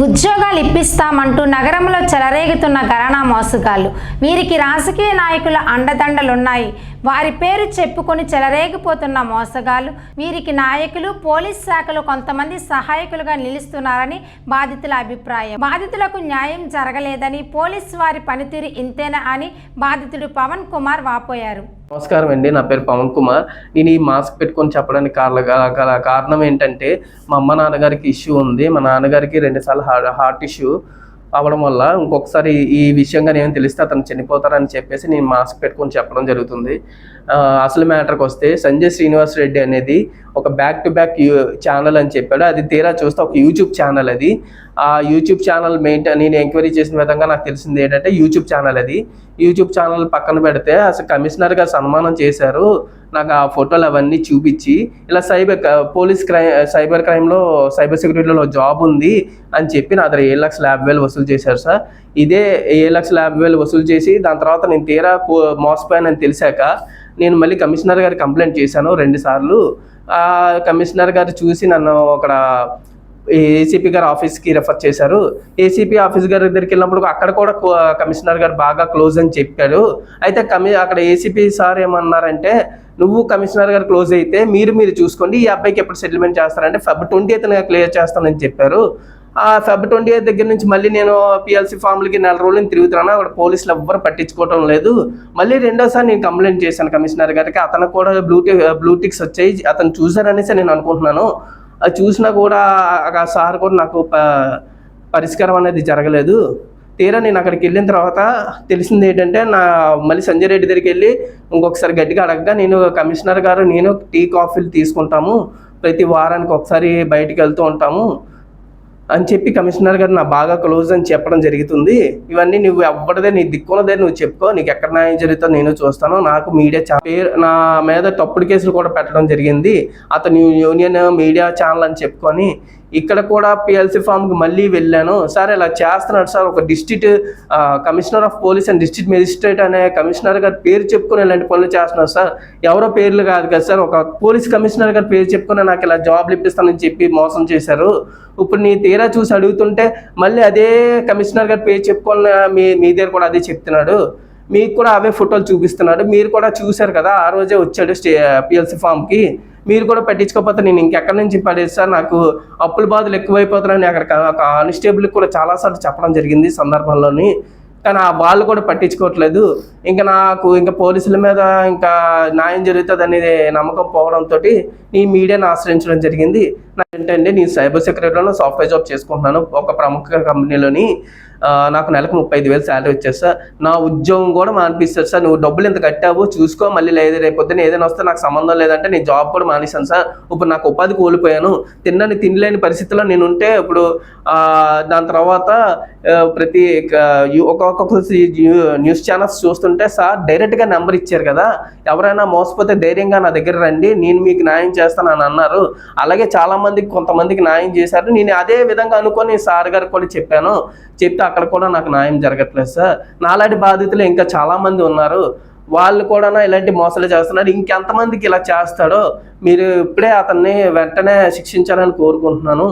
ఉద్యోగాలు ఇప్పిస్తామంటూ నగరంలో చెలరేగుతున్న ఘరానా మోసగాళ్ళు. వీరికి రాజకీయ నాయకుల అండదండలున్నాయి. వారి పేరు చెప్పుకొని చెలరేగిపోతున్న మోసగాళ్ళు. వీరికి నాయకులు పోలీస్ శాఖలు కొంతమంది సహాయకులుగా నిలుస్తున్నారని బాధితుల అభిప్రాయం. బాధితులకు న్యాయం జరగలేదని పోలీస్ వారి పనితీరు ఇంతేనా అని బాధితుడు పవన్ కుమార్ వాపోయారు. నమస్కారం అండి. నా పేరు పవన్ కుమార్. నేను ఈ మాస్క్ పెట్టుకొని చెప్పడానికి కారణ గల కారణం ఏంటంటే మా అమ్మ నాన్నగారికి ఇష్యూ ఉంది. మా నాన్నగారికి రెండుసార్లు హార్ట్ హార్ట్ ఇష్యూ అవ్వడం వల్ల ఇంకొకసారి ఈ విషయంగా నేను తెలిస్తే అతను చనిపోతారని చెప్పేసి నేను మాస్క్ పెట్టుకొని చెప్పడం జరుగుతుంది. అసలు మ్యాటర్కి వస్తే సంజయ్ శ్రీనివాస్ రెడ్డి అనేది ఒక బ్యాక్ టు బ్యాక్ ఛానల్ అని చెప్పాడు. అది తీరా చూస్తే ఒక యూట్యూబ్ ఛానల్ అది. ఆ యూట్యూబ్ ఛానల్ మెయింటైన్ నేను ఎంక్వైరీ చేసిన విధంగా నాకు తెలిసింది ఏంటంటే యూట్యూబ్ ఛానల్ అది. యూట్యూబ్ ఛానల్ పక్కన పెడితే అసలు కమిషనర్గా సన్మానం చేశారు. నాకు ఆ ఫోటోలు అవన్నీ చూపించి ఇలా సైబర్ పోలీస్ క్రైమ్ సైబర్ క్రైమ్లో సైబర్ సెక్యూరిటీలో జాబ్ ఉంది అని చెప్పి నా దగ్గర ఏడు లక్షల యాభై వేలు వసూలు చేశారు సార్. ఇదే ఏడు లక్షల యాభై వేలు వసూలు చేసి దాని తర్వాత నేను తీరా కో- మోసపోయానని తెలిసాక నేను మళ్ళీ కమిషనర్ గారు కంప్లైంట్ చేశాను రెండు సార్లు. ఆ కమిషనర్ గారు చూసి నన్ను అక్కడ ఏసీపీ గారు ఆఫీస్కి రెఫర్ చేశారు. ఏసీపీ ఆఫీస్ గారి దగ్గరికి వెళ్ళినప్పుడు అక్కడ కూడా కమిషనర్ గారు బాగా క్లోజ్ అని చెప్పారు. అయితే కమి అక్కడ ఏసీపీ సార్ ఏమన్నారంటే నువ్వు కమిషనర్ గారు క్లోజ్ అయితే మీరు మీరు చూసుకోండి ఈ అబ్బాయికి ఎప్పుడు సెటిల్మెంట్ చేస్తారంటే ఫెబ్ ట్వంటీ ఎయిత్ క్లియర్ చేస్తానని చెప్పారు. ఆ ఫెబ్ ట్వంటీ ఎయిత్ దగ్గర నుంచి మళ్ళీ నేను పిఎల్సీ ఫామ్లకి నెల రోజులు తిరుగుతున్నాను అక్కడ పోలీసులు ఎవ్వరు పట్టించుకోవడం లేదు. మళ్ళీ రెండోసారి నేను కంప్లైంట్ చేశాను కమిషనర్ గారికి అతను కూడా బ్లూటిక్ బ్లూటిక్స్ వచ్చాయి అతను చూసారనేసి నేను అనుకుంటున్నాను. అది చూసినా కూడా ఆ సార్ కూడా నాకు ప- పరిష్కారం అనేది జరగలేదు. తీరా నేను అక్కడికి వెళ్ళిన తర్వాత తెలిసింది ఏంటంటే నా మళ్ళీ సంజయ్ రెడ్డి దగ్గరికి వెళ్ళి ఇంకొకసారి గట్టిగా అడగగా నేను కమిషనర్ గారు నేను టీ కాఫీలు తీసుకుంటాము. ప్రతి వారానికి ఒకసారి బయటికి వెళ్తూ ఉంటాము. అని చెప్పి కమిషనర్ గారు నా బాగా క్లోజ్ అని చెప్పడం జరుగుతుంది. ఇవన్నీ నువ్వు ఎవ్వడదే నీ దిక్కున్నదే నువ్వు చెప్పుకో. నీకు ఎక్కడ న్యాయం జరుగుతుందో నేను చూస్తాను. నాకు మీడియా చా- పేరు నా మీద తప్పుడు కేసులు కూడా పెట్టడం జరిగింది. అతను యూనియన్ మీడియా ఛానల్ అని చెప్పుకొని ఇక్కడ కూడా పిఎల్సి ఫామ్కి మళ్ళీ వెళ్ళాను. సార్ ఇలా చేస్తున్నాడు సార్. ఒక district commissioner of police and district magistrate అనే కమిషనర్ గారి పేరు చెప్పుకుని ఇలాంటి పనులు చేస్తున్నారు సార్. ఎవరో పేర్లు కాదు కదా సార్. ఒక పోలీస్ కమిషనర్ గారి పేరు చెప్పుకుని నాకు ఇలా జాబ్లు ఇప్పిస్తానని చెప్పి మోసం చేశారు. ఇప్పుడు నీ తీరా చూసి అడుగుతుంటే మళ్ళీ అదే కమిషనర్ గారి పేరు చెప్పుకొని మీ మీ దగ్గర కూడా అదే చెప్తున్నాడు. మీకు కూడా అవే ఫోటోలు చూపిస్తున్నాడు. మీరు కూడా చూశారు కదా ఆ రోజే వచ్చాడు స్టే పిఎల్సి ఫామ్కి మీరు కూడా పట్టించుకోకపోతే నేను ఇంకెక్కడి నుంచి పడేస్తా? నాకు అప్పుల బాధలు ఎక్కువైపోతున్నాయని అక్కడ కానిస్టేబుల్కి కూడా చాలాసార్లు చెప్పడం జరిగింది సందర్భంలోని. కానీ ఆ వాళ్ళు కూడా పట్టించుకోవట్లేదు. ఇంకా నాకు ఇంకా పోలీసుల మీద ఇంకా న్యాయం జరుగుతుంది అనేది నమ్మకం పోవడంతో ఈ మీడియాను ఆశ్రయించడం జరిగింది. నా ఏంటంటే నేను సైబర్ సెక్యూరిటీలో సాఫ్ట్వేర్ జాబ్ చేసుకుంటున్నాను. ఒక ప్రముఖ కంపెనీలోని నాకు నెలకు ముప్పై ఐదు వేలు శాలరీ వచ్చేస్తా సార్. నా ఉద్యోగం కూడా మానిపిస్తారు సార్. నువ్వు డబ్బులు ఎంత కట్టావు చూసుకో మళ్ళీ లేదు రేపొద్దున ఏదైనా వస్తే నాకు సంబంధం లేదంటే నేను జాబ్ కూడా మానేశాను సార్. ఇప్పుడు నాకు ఉపాధి కోల్పోయాను. తిన్నని తినలేని పరిస్థితిలో నేను ఉంటే ఇప్పుడు దాని తర్వాత ప్రతి ఒక్కొక్క న్యూస్ ఛానల్స్ చూస్తుంటే సార్ డైరెక్ట్గా నెంబర్ ఇచ్చారు కదా. ఎవరైనా మోసపోతే ధైర్యంగా నా దగ్గర రండి నేను మీకు న్యాయం చేస్తాను అని అన్నారు. అలాగే చాలామందికి కొంతమందికి న్యాయం చేశారు. నేను అదే విధంగా అనుకొని సార్ గారికి కూడా చెప్పాను. చెప్తే అక్కడ కూడా నాకు న్యాయం జరగట్లేదు సార్. నాలాంటి బాధితులు ఇంకా చాలామంది ఉన్నారు. వాళ్ళు కూడా ఇలాంటి మోసాలు చేస్తున్నారు. ఇంకెంతమందికి ఇలా చేస్తాడో మీరు ఇప్పుడే అతన్ని వెంటనే శిక్షించాలని కోరుకుంటున్నాను.